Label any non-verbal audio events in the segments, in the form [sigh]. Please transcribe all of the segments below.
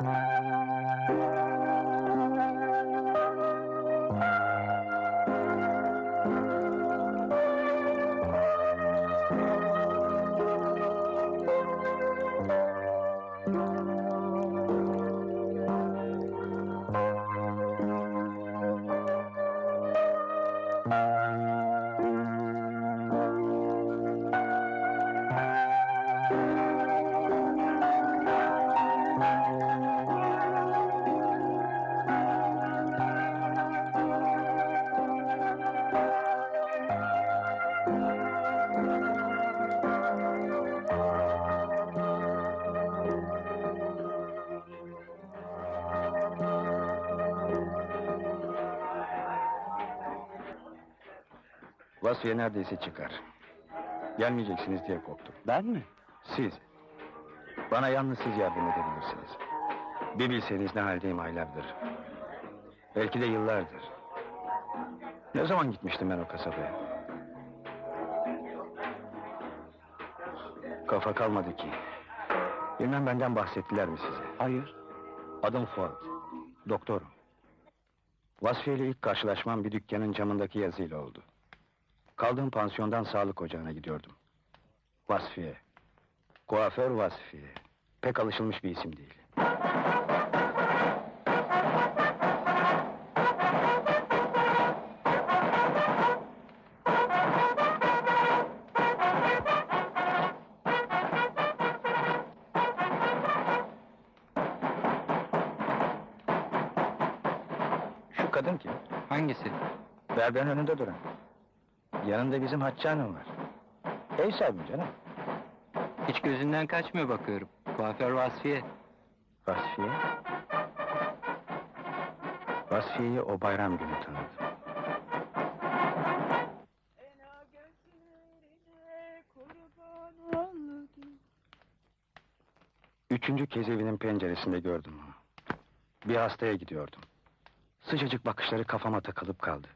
Bye. Vasfiye neredeyse çıkar. Gelmeyeceksiniz diye korktum. Ben mi? Siz. Bana yalnız siz yardım edebilirsiniz. Bir bilseniz ne haldeyim aylardır. Belki de yıllardır. Ne zaman gitmiştim ben o kasabaya? Kafa kalmadı ki. Bilmem benden bahsettiler mi size? Hayır. Adım Ford. Doktorum. Vasfiye ile ilk karşılaşmam bir dükkanın camındaki yazıyla oldu. Kaldığım pansiyondan sağlık ocağına gidiyordum. Vasfiye. Kuaför Vasfiye. Pek alışılmış bir isim değil. Şu kadın kim? Hangisi? Berberin önünde duran. Yanında bizim Hatice Hanım var. Ev sahibi canım. Hiç gözünden kaçmıyor bakıyorum. Kuaför Vasfiye. Vasfiye. Vasfiye'yi o bayram günü tanıdım. Üçüncü kez evinin penceresinde gördüm onu. Bir hastaya gidiyordum. Sıcacık bakışları kafama takılıp kaldı.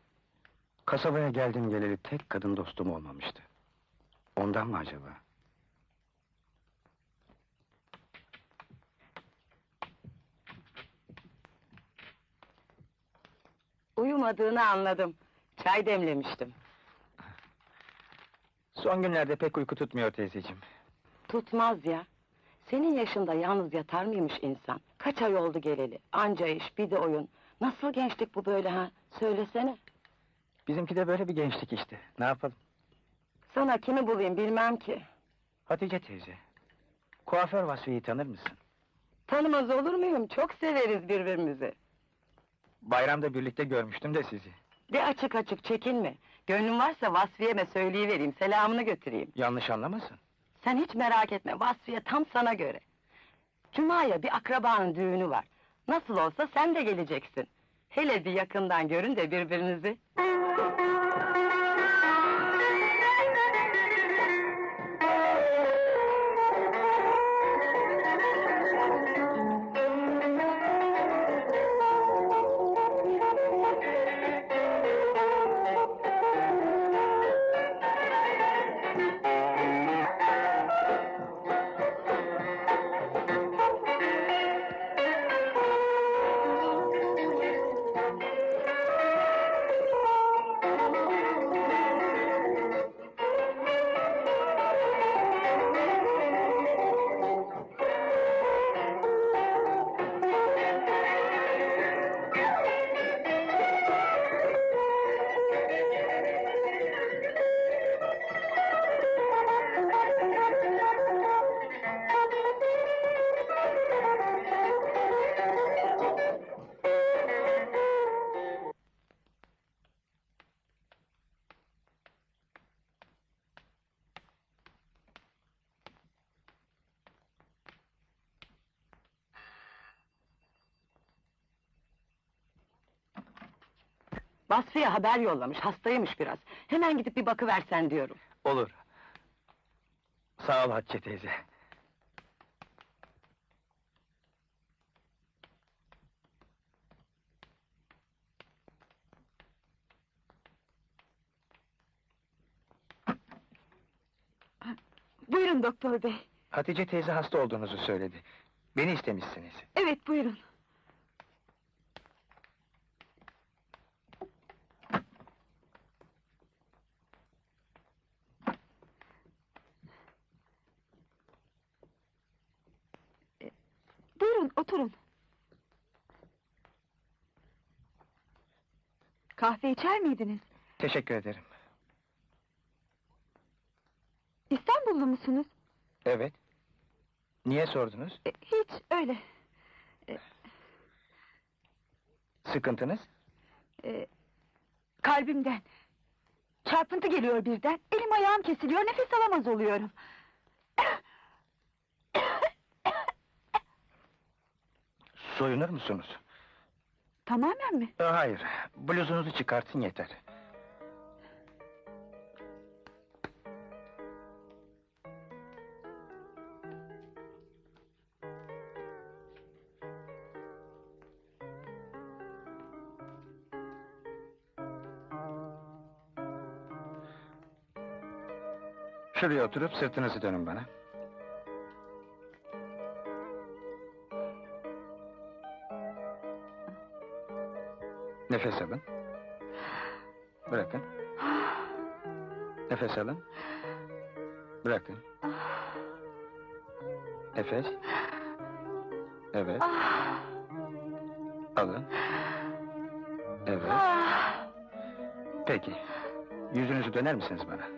Kasabaya geldim geleli tek kadın dostum olmamıştı. Ondan mı acaba? Uyumadığını anladım. Çay demlemiştim. Son günlerde pek uyku tutmuyor teyzeciğim. Tutmaz ya. Senin yaşında yalnız yatar mıymış insan? Kaç ay oldu geleli? Anca iş, bir de oyun. Nasıl gençlik bu böyle ha? Söylesene. Bizimki de böyle bir gençlik işte. Ne yapalım? Sana kimi bulayım bilmem ki. Hatice teyze. Kuaför Vasfiye'yi tanır mısın? Tanımaz olur muyum? Çok severiz birbirimizi. Bayramda birlikte görmüştüm de sizi. De açık açık çekinme. Gönlün varsa Vasfiye'me söyleyivereyim, selamını götüreyim. Yanlış anlamasın. Sen hiç merak etme, Vasfiye tam sana göre. Cuma'ya bir akrabanın düğünü var. Nasıl olsa sen de geleceksin. Hele bir yakından görün de birbirinizi. Basri'ye haber yollamış, hastaymış biraz. Hemen gidip bir bakıversen diyorum. Olur. Sağ ol Hatice teyze. Ah, buyurun doktor bey. Hatice teyze hasta olduğunuzu söyledi. Beni istemişsiniz. Evet buyurun. Oturun. Kahve içer miydiniz? Teşekkür ederim. İstanbullu musunuz? Evet. Niye sordunuz? E, Hiç öyle. Sıkıntınız? E, kalbimden. Çarpıntı geliyor birden. Elim ayağım kesiliyor, nefes alamaz oluyorum. Soyunur musunuz? Tamamen mi? Ee, Hayır. Bluzunuzu çıkartın yeter. Şuraya oturup sırtınızı dönün bana. Nefes alın. Bırakın. Nefes alın. Bırakın. Nefes. Evet. Alın. Evet. Peki. Yüzünüzü döner misiniz bana?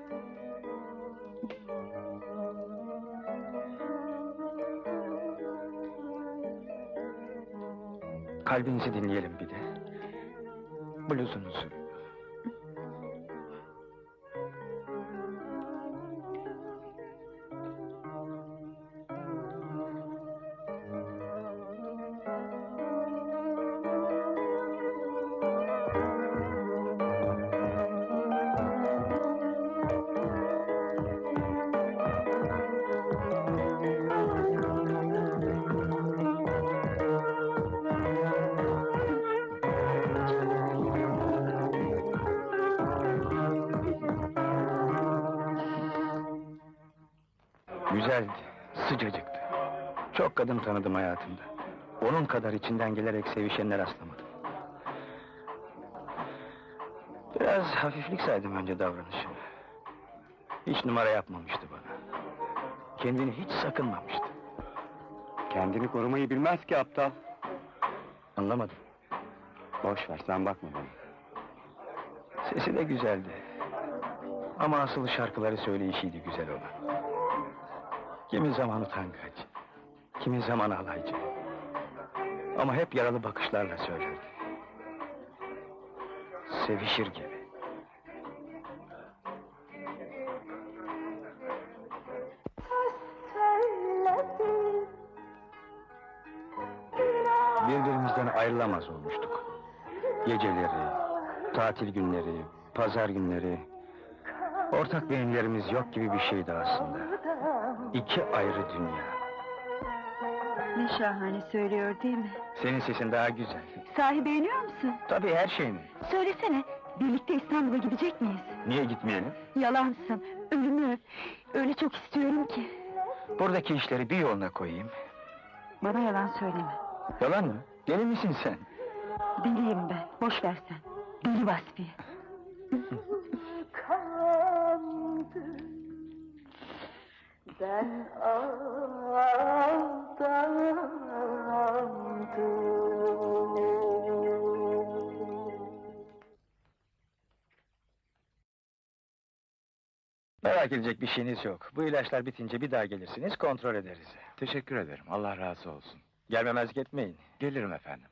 Kalbinizi dinleyelim bir de. Bluzunuzu. Güzeldi, sıcacıktı. Çok kadın tanıdım hayatımda. Onun kadar içinden gelerek sevişenler rastlamadım. Biraz hafiflik saydım önce davranışını. Hiç numara yapmamıştı bana. Kendini hiç sakınmamıştı. Kendini korumayı bilmez ki aptal. Anlamadım. Boş ver, sen bakma bana. Sesi de güzeldi. Ama asıl şarkıları söyleyişiydi güzel olan. Kimi zaman utangaç, kimi zaman alaycı. Ama hep yaralı bakışlarla söylerdi. Sevişir gibi. Birbirimizden ayrılamaz olmuştuk. Geceleri, tatil günleri, pazar günleri... ...ortak beyinlerimiz yok gibi bir şeydi aslında. İki ayrı dünya. Ne şahane söylüyor değil mi? Senin sesin daha güzel. Sahi beğeniyor musun? Tabii her şey mi? Söylesene, birlikte İstanbul'a gidecek miyiz? Niye gitmeyelim? Yalansın, ölümü öyle çok istiyorum ki. Buradaki işleri bir yoluna koyayım. Bana yalan söyleme. Yalan mı? Deli misin sen? Deliyim ben, boş ver sen. Deli Vasfiye. [laughs] Ben aldandım. Merak edecek bir şeyiniz yok. Bu ilaçlar bitince bir daha gelirsiniz, kontrol ederiz. Teşekkür ederim. Allah razı olsun. Gelmemezlik etmeyin. Gelirim efendim.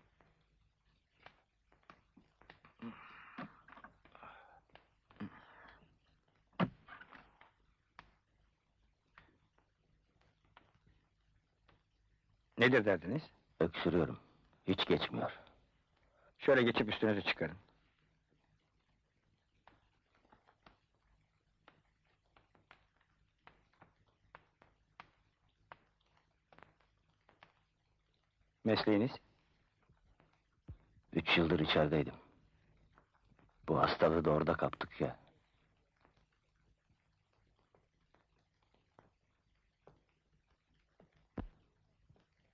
Nedir derdiniz? Öksürüyorum. Hiç geçmiyor. Şöyle geçip üstünüzü çıkarın. Mesleğiniz? Üç yıldır içerideydim. Bu hastalığı da orada kaptık ya.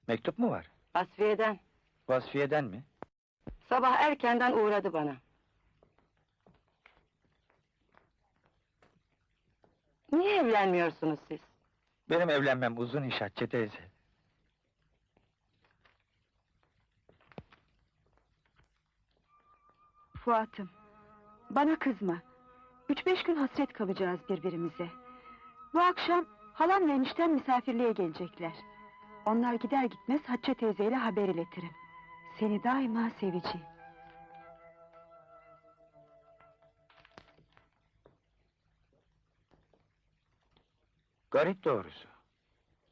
Mektup mu var? Vasfiye'den. Vasfiye'den mi? Sabah erkenden uğradı bana. Niye evlenmiyorsunuz siz? Benim evlenmem uzun iş Hatice teyze. Fuat'ım, bana kızma. Üç beş gün hasret kalacağız birbirimize. Bu akşam halam ve enişten misafirliğe gelecekler. Onlar gider gitmez Hatice teyzeyle haber iletirim. Seni daima seveceğim. Garip doğrusu.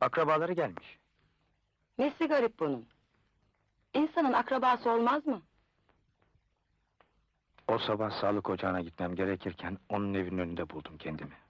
Akrabaları gelmiş. Nesi garip bunun? İnsanın akrabası olmaz mı? O sabah sağlık ocağına gitmem gerekirken onun evinin önünde buldum kendimi.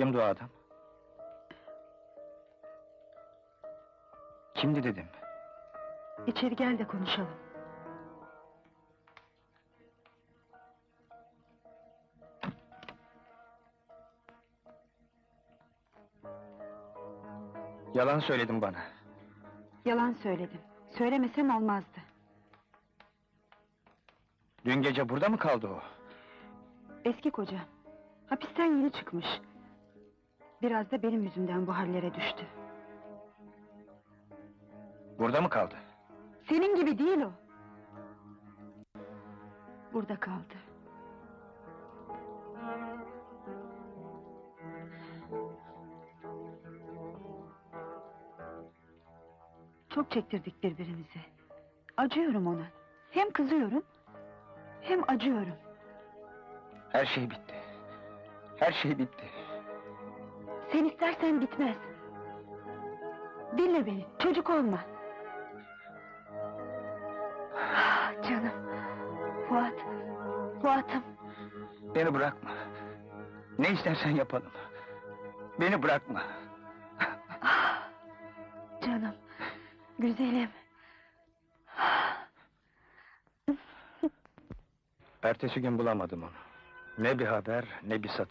Kimdi o adam? Kimdi dedim. İçeri gel de konuşalım. Yalan söyledin bana. Yalan söyledim. Söylemesem olmazdı. Dün gece burada mı kaldı o? Eski kocam. Hapisten yeni çıkmış. Biraz da benim yüzümden bu hallere düştü. Burada mı kaldı? Senin gibi değil o. Burada kaldı. Çok çektirdik birbirimize. Acıyorum ona. Hem kızıyorum, hem acıyorum. Her şey bitti. Her şey bitti. Sen istersen bitmez. Dinle beni, çocuk olma. Ah, Canım, Fuat, Fuat'ım. Beni bırakma. Ne istersen yapalım. Beni bırakma. Ah, Canım, güzelim. Ertesi gün bulamadım onu. Ne bir haber, ne bir satır.